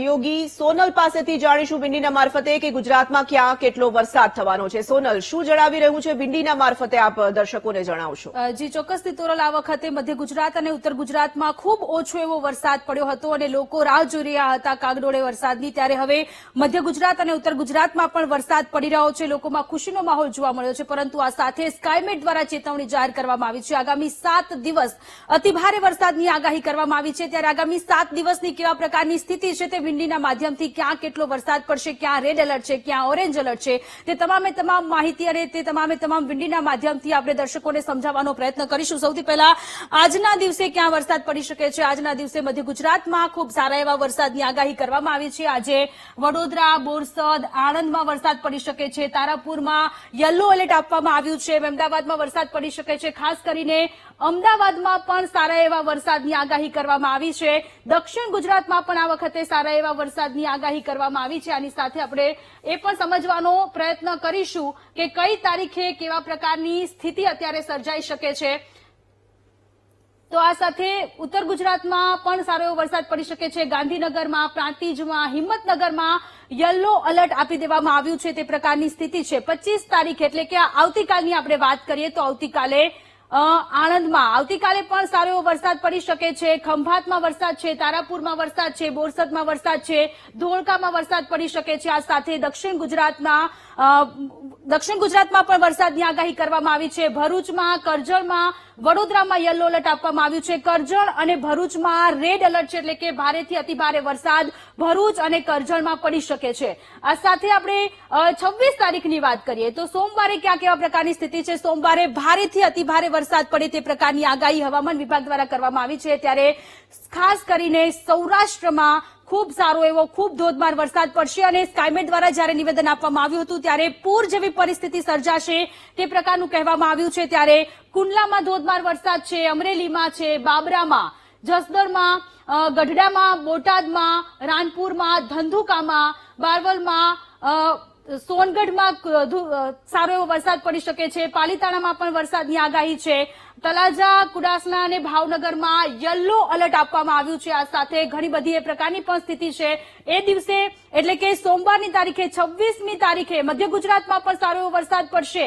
સહયોગી સોનલ પાસેથી જાણીશું વિંડીના મારફતે કે ગુજરાતમાં ક્યાં કેટલો વરસાદ થવાનો છે. સોનલ, શું જણાવી રહ્યું છે વિંડીના મારફતે આપ દર્શકોને જણાવશો. જી, ચોક્કસથી તોરલ, આ વખતે મધ્ય ગુજરાત અને ઉત્તર ગુજરાતમાં ખૂબ ઓછો એવો વરસાદ પડ્યો હતો અને લોકો રાહ જોઈ રહ્યા હતા કાગડોળે વરસાદની. ત્યારે હવે મધ્ય ગુજરાત અને ઉત્તર ગુજરાતમાં પણ વરસાદ પડી રહ્યો છે. લોકોમાં ખુશીનો માહોલ જોવા મળ્યો છે, પરંતુ આ સાથે સ્કાયમેટ દ્વારા ચેતવણી જાહેર કરવામાં આવી છે. આગામી સાત દિવસ અતિભારે વરસાદની આગાહી કરવામાં આવી છે. ત્યારે આગામી સાત દિવસની કેવા પ્રકારની સ્થિતિ છે તે વિંડીના માધ્યમથી ક્યાં કેટલો વરસાદ પડશે, ક્યાં રેડ એલર્ટ છે, ક્યાં ઓરેન્જ એલર્ટ છે, તે તમામે તમામ માહિતી અને તે તમામે તમામ વિંડીના માધ્યમથી આપણે દર્શકોને સમજાવવાનો પ્રયત્ન કરીશું. સૌથી પહેલા, આજના દિવસે ક્યાં વરસાદ પડી શકે છે? આજના દિવસે મધ્ય ગુજરાતમાં ખૂબ સારા એવા વરસાદની આગાહી કરવામાં આવી છે. આજે વડોદરા, બોરસદ, આણંદમાં વરસાદ પડી શકે છે. તારાપુરમાં યલો એલર્ટ આપવામાં આવ્યું છે. અમદાવાદમાં વરસાદ પડી શકે છે. ખાસ કરીને અમદાવાદમાં પણ સારા એવા વરસાદની આગાહી કરવામાં આવી છે. દક્ષિણ ગુજરાતમાં પણ આ વખતે સારા એવા વરસાદની આગાહી કરવામાં આવી છે. આની સાથે આપણે એ પણ સમજવાનો પ્રયત્ન કરીશું કે કઈ તારીખે કેવા પ્રકારની સ્થિતિ અત્યારે સર્જાઈ શકે છે. તો આ સાથે ઉત્તર ગુજરાતમાં પણ સારો એવો વરસાદ પડી શકે છે. ગાંધીનગરમાં, પ્રાંતિજમાં, હિંમતનગરમાં યલો એલર્ટ આપી દેવામાં આવ્યું છે. તે પ્રકારની સ્થિતિ છે. પચીસ તારીખ એટલે કે આવતીકાલની આપણે વાત કરીએ તો આવતીકાલે આણંદમાં. આવતીકાલે પણ સારો એવો વરસાદ પડી શકે છે. ખંભાતમાં વરસાદ છે, તારાપુરમાં વરસાદ છે, બોરસદમાં વરસાદ છે, ધોળકામાં વરસાદ પડી શકે છે. આ સાથે દક્ષિણ ગુજરાતના દક્ષિણ ગુજરાતમાં પણ વરસાદની આગાહી કરવામાં આવી છે. ભરૂચમાં, કરજણમાં, વડોદરામાં યલો એલર્ટ આપવામાં આવ્યું છે. કરજણ અને ભરૂચમાં રેડ એલર્ટ છે એટલે કે ભારેથી અતિભારે વરસાદ ભરૂચ અને કરજણમાં પડી શકે છે. આ સાથે આપણે છવ્વીસ તારીખની વાત કરીએ તો સોમવારે ક્યાં કેવા પ્રકારની સ્થિતિ છે? સોમવારે ભારેથી અતિભારે વરસાદ પડે તે પ્રકારની આગાહી હવામાન વિભાગ દ્વારા કરવામાં આવી છે. ત્યારે ખાસ કરીને સૌરાષ્ટ્રમાં ખૂબ સારો એવો, ખૂબ ધોધમાર વરસાદ પડશે અને સ્કાયમેટ દ્વારા જ્યારે નિવેદન આપવામાં આવ્યું હતું ત્યારે પૂર જેવી પરિસ્થિતિ સર્જાશે તે પ્રકારનું કહેવામાં આવ્યું છે. ત્યારે કુંડલામાં ધોધમાર વરસાદ છે, અમરેલીમાં છે, બાબરામાં, જસદણમાં ગઢડામાં, બોટાદમાં, રાનપુરમાં, ધંધુકામાં, બારવલમાં સોનગઢમાં સારો એવો વરસાદ પડી શકે છે. પાલીતાણામાં પણ વરસાદની આગાહી છે. તલાજા કુડાસણા અને ભાવનગરમાં યલો એલર્ટ આપવામાં આવ્યું છે. આ સાથે ઘણી બધી એ પ્રકારની પણ સ્થિતિ છે. એ દિવસે, એટલે કે સોમવારની તારીખે, છવ્વીસમી તારીખે મધ્ય ગુજરાતમાં પણ સારો એવો વરસાદ પડશે.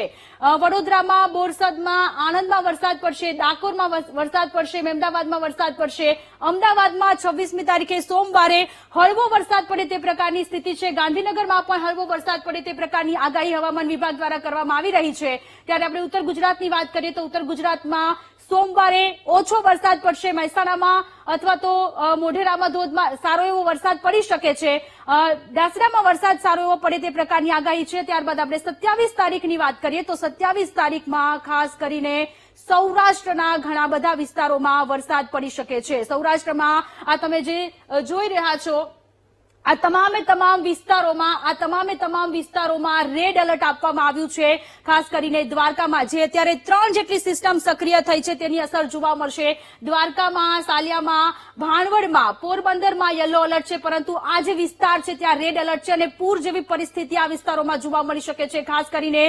વડોદરામાં, બોરસદમાં, આણંદમાં વરસાદ પડશે. ડાકોરમાં વરસાદ પડશે. મહેમદાવાદમાં વરસાદ પડશે. અમદાવાદમાં છવ્વીસમી તારીખે સોમવારે હળવો વરસાદ પડે તે પ્રકારની સ્થિતિ છે. ગાંધીનગરમાં પણ હળવો વરસાદ પડે તે પ્રકારની આગાહી હવામાન વિભાગ દ્વારા કરવામાં આવી રહી છે. ત્યારે આપણે ઉત્તર ગુજરાતની વાત કરીએ તો ઉત્તર ગુજરાતમાં સોમવારે ઓછો વરસાદ પડશે મહેસાણામાં અથવા તો મોઢેરામાં ધોધમાં સારો એવો વરસાદ પડી શકે છે. દાસરામાં વરસાદ સારો એવો પડે તે પ્રકારની આગાહી છે. ત્યારબાદ આપણે સત્યાવીસ તારીખની વાત કરીએ તો સત્યાવીસ તારીખમાં ખાસ કરીને સૌરાષ્ટ્રના ઘણા બધા વિસ્તારોમાં વરસાદ પડી શકે છે. સૌરાષ્ટ્રમાં આ તમે જે જોઈ રહ્યા છો આ તમામે તમામ વિસ્તારોમાં, આ તમામે તમામ વિસ્તારોમાં રેડ એલર્ટ આપવામાં આવ્યું છે. ખાસ કરીને દ્વારકામાં, જે અત્યારે ત્રણ જેટલી સિસ્ટમ સક્રિય થઈ છે, તેની અસર જોવા મળશે. દ્વારકામાં, સાલિયામાં, ભાણવડમાં, પોરબંદરમાં યલો એલર્ટ છે, પરંતુ આ જે વિસ્તાર છે, ત્યાં રેડ એલર્ટ છે અને પૂર જેવી પરિસ્થિતિ આ વિસ્તારોમાં જોવા મળી શકે છે. ખાસ કરીને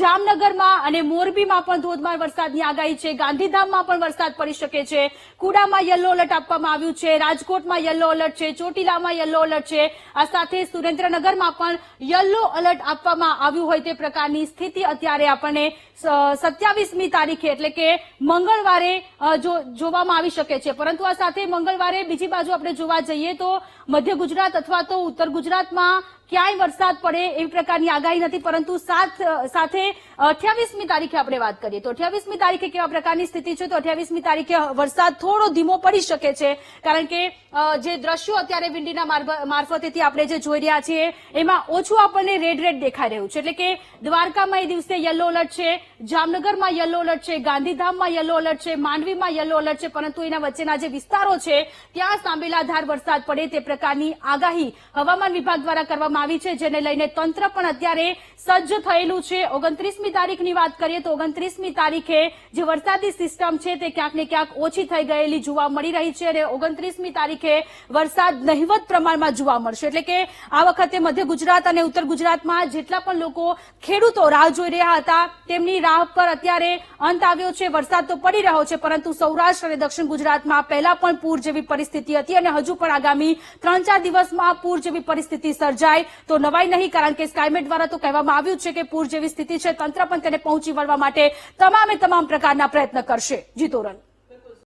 જામનગરમાં અને મોરબીમાં પણ ધોધમાર વરસાદની આગાહી છે. ગાંધીધામમાં પણ વરસાદ પડી શકે છે. કુડામાં યલો એલર્ટ આપવામાં આવ્યું છે. રાજકોટમાં યલો એલર્ટ છે. ચોટીલામાં યલો એલર્ટ છે. આ સાથે સુરેન્દ્રનગરમાં પણ યલો એલર્ટ આપવામાં આવ્યું હોય તે પ્રકારની સ્થિતિ અત્યારે આપણને સત્યાવીસમી તારીખે, એટલે કે મંગળવારે જોવામાં આવી શકે છે. પરંતુ આ સાથે મંગળવારે બીજી બાજુ આપણે જોવા જઈએ તો મધ્ય ગુજરાત અથવા તો ઉત્તર ગુજરાતમાં ક્યાંય વરસાદ પડે એવી પ્રકારની આગાહી નથી, પરંતુ સાથે અઠ્યાવીસમી તારીખે આપણે વાત કરીએ. તો અઠ્યાવીસમી તારીખે કેવા પ્રકારની સ્થિતિ છે? તો અઠ્યાવીસમી તારીખે વરસાદ થોડો ધીમો પડી શકે છે, કારણ કે જે દ્રશ્યો અત્યારે વિંડીના મારફતેથી આપણે જે જોઈ રહ્યા છીએ, એમાં ઓછું આપણને રેડ રેડ દેખાઈ રહ્યું છે. એટલે કે દ્વારકામાં એ દિવસે યલો એલર્ટ છે, જામનગરમાં યલો એલર્ટ છે, ગાંધીધામમાં યલો એલર્ટ છે, માંડવીમાં યલો એલર્ટ છે, પરંતુ એના વચ્ચેના જે વિસ્તારો છે, ત્યાં સાંબેલાધાર વરસાદ પડે તે પ્રકારની આગાહી હવામાન વિભાગ દ્વારા કરવામાં કરવામાં આવી છે, જેને લઈને તંત્ર પણ અત્યારે સજ્જ થયેલું છે. ઓગણત્રીસમી તારીખની વાત કરીએ તો ઓગણત્રીસમી તારીખે જે વરસાદી સિસ્ટમ છે, તે ક્યાંક ને ક્યાંક ઓછી થઈ ગયેલી જોવા મળી રહી છે અને ઓગણત્રીસમી તારીખે વરસાદ નહિવત પ્રમાણમાં જોવા મળશે. એટલે કે આ વખતે મધ્ય ગુજરાત અને ઉત્તર ગુજરાતમાં જેટલા પણ લોકો ખેડૂતો રાહ જોઈ રહ્યા હતા, તેમની રાહ પર અત્યારે અંત આવ્યો છે. વરસાદ તો પડી રહ્યો છે, પરંતુ સૌરાષ્ટ્ર અને દક્ષિણ ગુજરાતમાં પહેલા પણ પૂર જેવી પરિસ્થિતિ હતી અને હજુ પણ આગામી ત્રણ ચાર દિવસમાં પૂર જેવી પરિસ્થિતિ સર્જાય તો નવાઈ નહીં, કારણ કે સ્કાયમેટ દ્વારા તો કહેવામાં આવ્યું છે કે પૂર જેવી સ્થિતિ છે. તંત્ર પણ તેને પહોંચી વળવા માટે તમામે તમામ પ્રકારના પ્રયત્ન કરશે. જીતોરલ